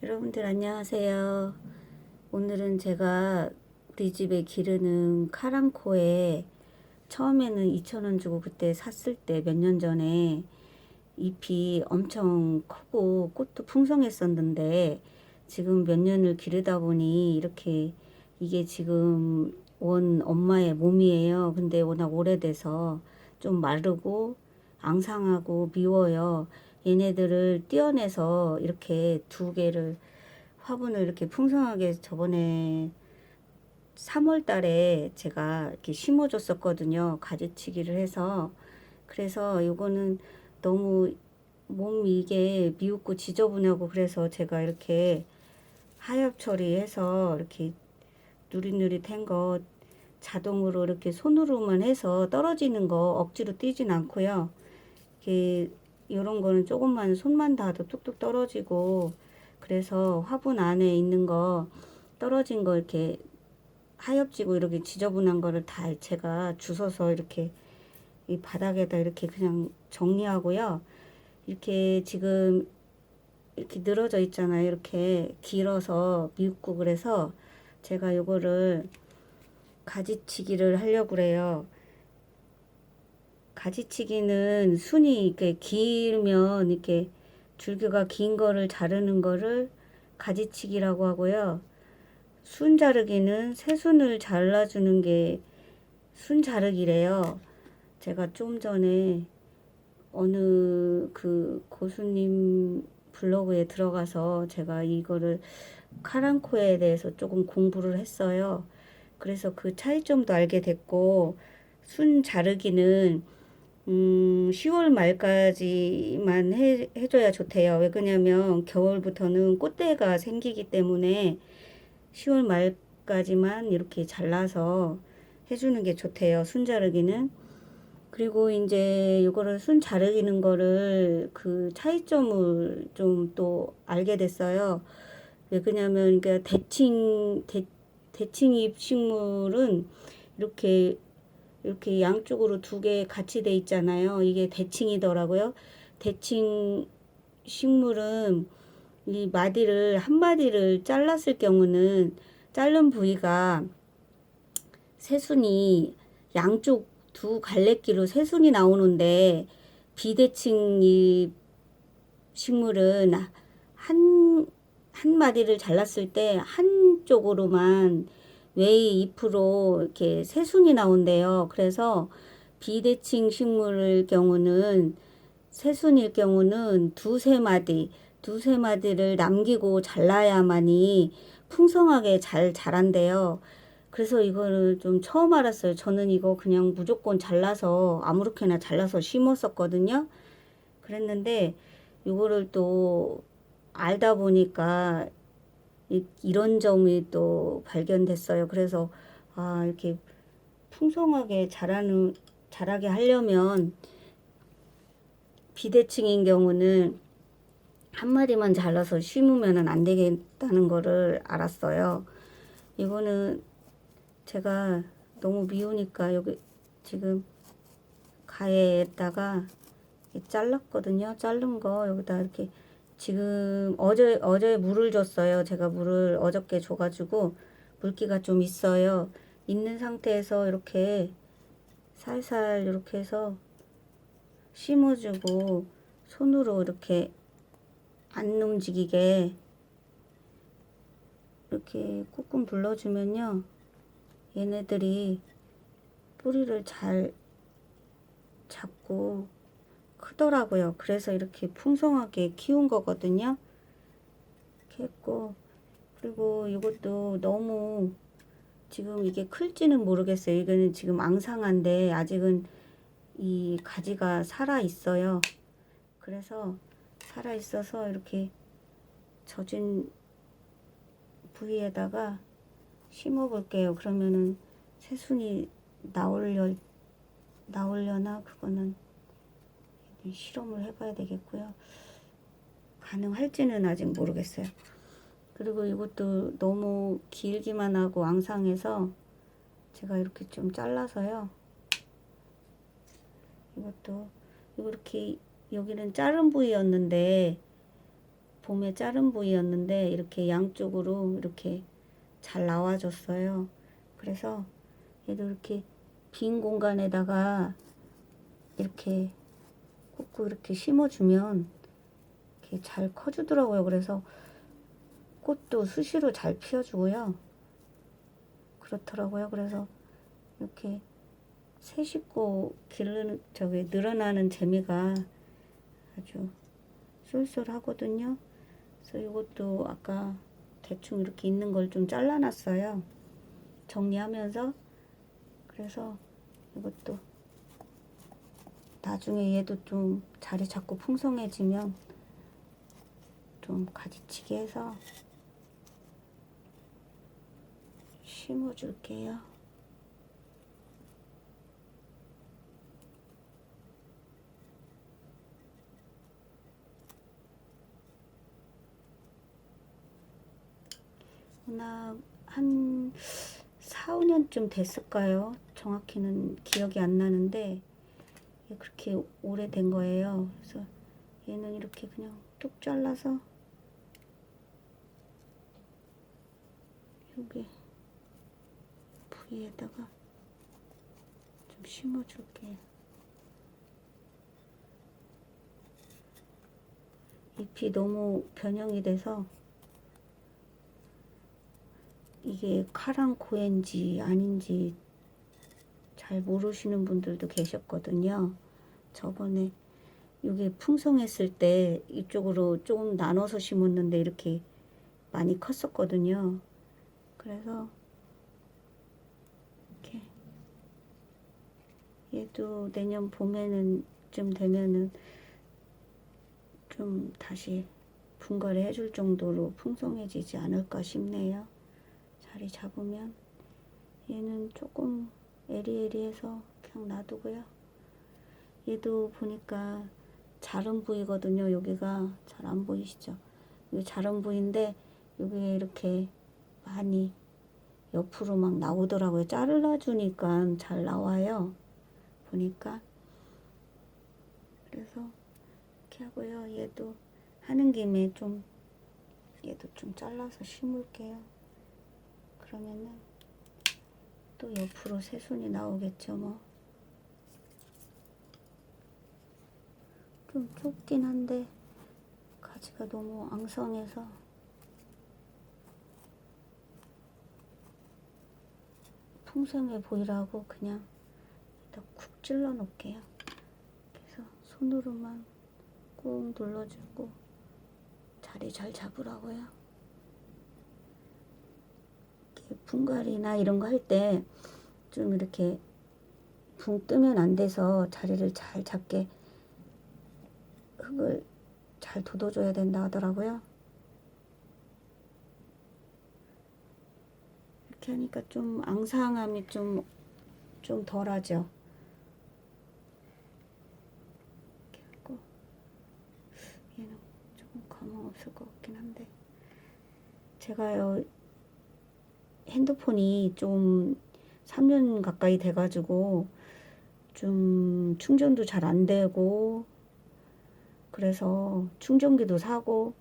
여러분들 안녕하세요. 오늘은 제가 우리 집에 기르는 카랑코에 처음에는 2,000원 주고 그때 샀을 때 몇 년 전에 잎이 엄청 크고 꽃도 풍성했었는데 지금 몇 년을 기르다 보니 이렇게 이게 지금 원 엄마의 몸이에요. 근데 워낙 오래돼서 좀 마르고 앙상하고 미워요. 얘네들을 떼어내서 이렇게 두 개를 화분을 이렇게 풍성하게 저번에 3월 달에 제가 이렇게 심어줬었거든요. 가지치기를 해서. 그래서 요거는 너무 몸이 이게 미웃고 지저분하고 그래서 제가 이렇게 하엽 처리해서 이렇게 누릿누릿한 거 자동으로 이렇게 손으로만 해서 떨어지는 거 억지로 띄진 않고요. 이렇게 이런 거는 조금만 손만 닿아도 뚝뚝 떨어지고 그래서 화분 안에 있는 거 떨어진 거 이렇게 하엽지고 이렇게 지저분한 거를 다 제가 주워서 이렇게 이 바닥에다 이렇게 그냥 정리하고요. 이렇게 지금 이렇게 늘어져 있잖아요. 이렇게 길어서 미웃고 그래서 제가 요거를 가지치기를 하려고 그래요. 가지치기는 순이 이렇게 길면 이렇게 줄기가 긴 거를 자르는 거를 가지치기라고 하고요. 순 자르기는 새순을 잘라주는 게 순 자르기래요. 제가 좀 전에 어느 그 고수님 블로그에 들어가서 제가 이거를 카랑코에 대해서 조금 공부를 했어요. 그래서 그 차이점도 알게 됐고 순 자르기는 음, 10월 말까지만 해, 해줘야 좋대요. 왜 그러냐면 겨울부터는 꽃대가 생기기 때문에 10월 말까지만 이렇게 잘라서 해주는 게 좋대요. 순 자르기는. 그리고 이제 이거를 순 자르기는 거를 그 차이점을 좀 또 알게 됐어요. 왜 그러냐면 그러니까 대칭 대, 대칭 잎 식물은 이렇게 이렇게 양쪽으로 두 개 같이 돼 있잖아요. 이게 대칭이더라고요. 대칭 식물은 이 마디를 한 마디를 잘랐을 경우는 자른 부위가 새순이 양쪽 두 갈래끼로 새순이 나오는데 비대칭 이 식물은 한, 한 마디를 잘랐을 때 한쪽으로만 외의 잎으로 이렇게 새순이 나온대요. 그래서 비대칭 식물의 경우는 새순일 경우는 두세 마디, 두세 마디를 남기고 잘라야만이 풍성하게 잘 자란대요. 그래서 이거를 좀 처음 알았어요. 저는 이거 그냥 무조건 잘라서 아무렇게나 잘라서 심었었거든요. 그랬는데 이거를 또 알다 보니까 이, 이런 점이 또 발견됐어요. 그래서 아 이렇게 풍성하게 자라는 자라게 하려면 비대칭인 경우는 한 마디만 잘라서 심으면은 안 되겠다는 거를 알았어요. 이거는 제가 너무 미우니까 여기 지금 가해에다가 이렇게 잘랐거든요. 자른 거 여기다 이렇게 지금 어제 어제 물을 줬어요. 제가 물을 어저께 줘가지고 물기가 좀 있어요. 있는 상태에서 이렇게 살살 이렇게 해서 심어주고 손으로 이렇게 안 움직이게 이렇게 꾹꾹 눌러주면요. 얘네들이 뿌리를 잘 잡고 크더라고요. 그래서 이렇게 풍성하게 키운 거거든요. 했고 그리고 이것도 너무 지금 이게 클지는 모르겠어요. 이거는 지금 앙상한데 아직은 이 가지가 살아 있어요. 그래서 살아 있어서 이렇게 젖은 부위에다가 심어 볼게요. 그러면은 새순이 나올려 나올려나 그거는 실험을 해봐야 되겠고요. 가능할지는 아직 모르겠어요. 그리고 이것도 너무 길기만 하고 앙상해서 제가 이렇게 좀 잘라서요. 이것도 이렇게 여기는 자른 부위였는데 봄에 자른 부위였는데 이렇게 양쪽으로 이렇게 잘 나와줬어요. 그래서 얘도 이렇게 빈 공간에다가 이렇게 꽂고 이렇게 심어주면 이렇게 잘 커주더라고요. 그래서 꽃도 수시로 잘 피워주고요. 그렇더라고요. 그래서 이렇게 새 식구 기르는 저기 늘어나는 재미가 아주 쏠쏠하거든요. 그래서 이것도 아까 대충 이렇게 있는 걸 좀 잘라놨어요. 정리하면서 그래서 이것도 나중에 얘도 좀 자리 잡고 풍성해지면 좀 가지치기 해서 심어줄게요. 나한 4, 5년쯤 됐을까요? 정확히는 기억이 안 나는데 그렇게 오래된 거예요. 그래서 얘는 이렇게 그냥 뚝 잘라서 여기 부위에다가 좀 심어줄게요. 잎이 너무 변형이 돼서 이게 카랑코엔지 아닌지 잘 모르시는 분들도 계셨거든요. 저번에 이게 풍성했을 때 이쪽으로 조금 나눠서 심었는데 이렇게 많이 컸었거든요. 그래서 이렇게 얘도 내년 봄에는 좀 되면은 좀 다시 분갈이 해줄 정도로 풍성해지지 않을까 싶네요. 자리 잡으면 얘는 조금 에리에리해서 그냥 놔두고요. 얘도 보니까 자른 부위거든요. 여기가 잘 안 보이시죠? 이 자른 부위인데 여기에 이렇게 많이 옆으로 막 나오더라고요. 잘라주니까 잘 나와요. 보니까 그래서 이렇게 하고요. 얘도 하는 김에 좀 얘도 좀 잘라서 심을게요. 그러면은 또 옆으로 새순이 나오겠죠 뭐. 좀 좁긴 한데 가지가 너무 앙성해서 풍성해 보이라고 그냥 일단 쿡 찔러 놓을게요. 그래서 손으로만 꾹 눌러주고 자리 잘 잡으라고요. 분갈이나 이런 거 할 때 좀 이렇게 붕 뜨면 안 돼서 자리를 잘 잡게 흙을 잘 돋워줘야 된다 하더라고요. 이렇게 하니까 좀 앙상함이 좀, 좀 덜하죠. 얘는 조금 가망 없을 것 같긴 한데. 제가요, 핸드폰이 좀 3년 가까이 돼가지고, 좀 충전도 잘 안 되고, 그래서 충전기도 사고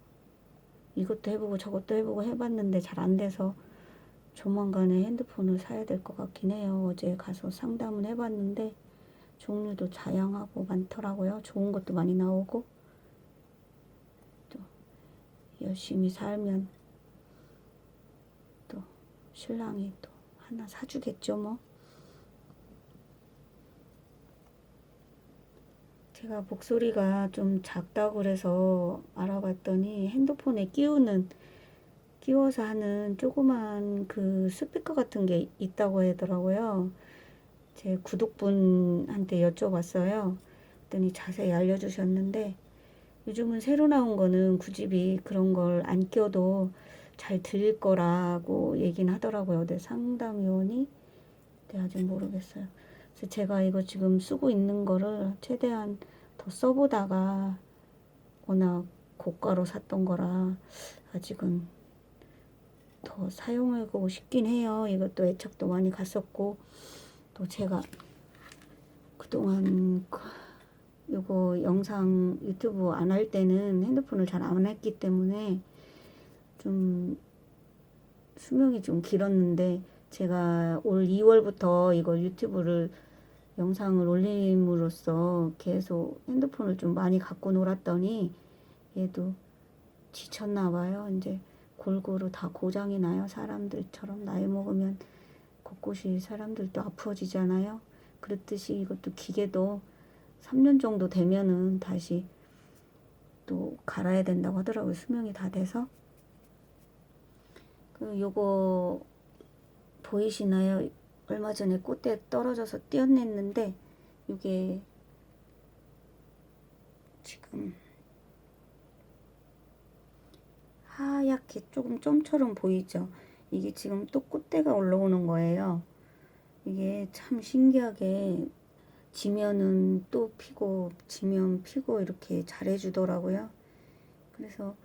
이것도 해보고 저것도 해보고 해봤는데 잘 안 돼서 조만간에 핸드폰을 사야 될 것 같긴 해요. 어제 가서 상담을 해봤는데 종류도 다양하고 많더라고요. 좋은 것도 많이 나오고 또 열심히 살면 또 신랑이 또 하나 사주겠죠 뭐. 제가 목소리가 좀 작다고 그래서 알아봤더니 핸드폰에 끼우는 끼워서 하는 조그만 그 스피커 같은 게 있다고 하더라고요. 제 구독분한테 여쭤봤어요. 그랬더니 자세히 알려주셨는데 요즘은 새로 나온 거는 굳이 그런 걸 안 껴도 잘 들릴 거라고 얘기는 하더라고요. 근데 상담위원이 네, 아직 모르겠어요. 그래서 제가 이거 지금 쓰고 있는 거를 최대한 더 써보다가 워낙 고가로 샀던 거라 아직은 더 사용하고 싶긴 해요. 이것도 애착도 많이 갔었고 또 제가 그동안 그 요거 영상 유튜브 안 할 때는 핸드폰을 잘 안 했기 때문에 좀 수명이 좀 길었는데 제가 올 2월부터 이거 유튜브를 영상을 올림으로써 계속 핸드폰을 좀 많이 갖고 놀았더니 얘도 지쳤나 봐요. 이제 골고루 다 고장이 나요. 사람들처럼 나이 먹으면 곳곳이 사람들도 아프어지잖아요. 그렇듯이 이것도 기계도 3년 정도 되면은 다시 또 갈아야 된다고 하더라고요. 수명이 다 돼서. 그 요거 보이시나요? 얼마 전에 꽃대 떨어져서 떼어냈는데 이게 지금 하얗게 조금 점처럼 보이죠? 이게 지금 또 꽃대가 올라오는 거예요. 이게 참 신기하게 지면은 또 피고 지면 피고 이렇게 잘해주더라고요. 그래서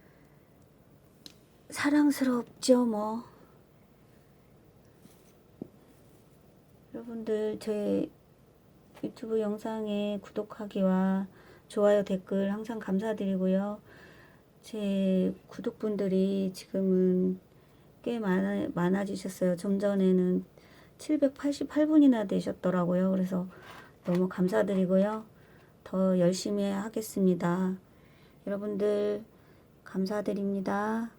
사랑스럽죠 뭐. 여러분들 제 유튜브 영상에 구독하기와 좋아요 댓글 항상 감사드리고요. 제 구독분들이 지금은 꽤 많아, 많아지셨어요. 좀 전에는 788분이나 되셨더라고요. 그래서 너무 감사드리고요. 더 열심히 하겠습니다. 여러분들 감사드립니다.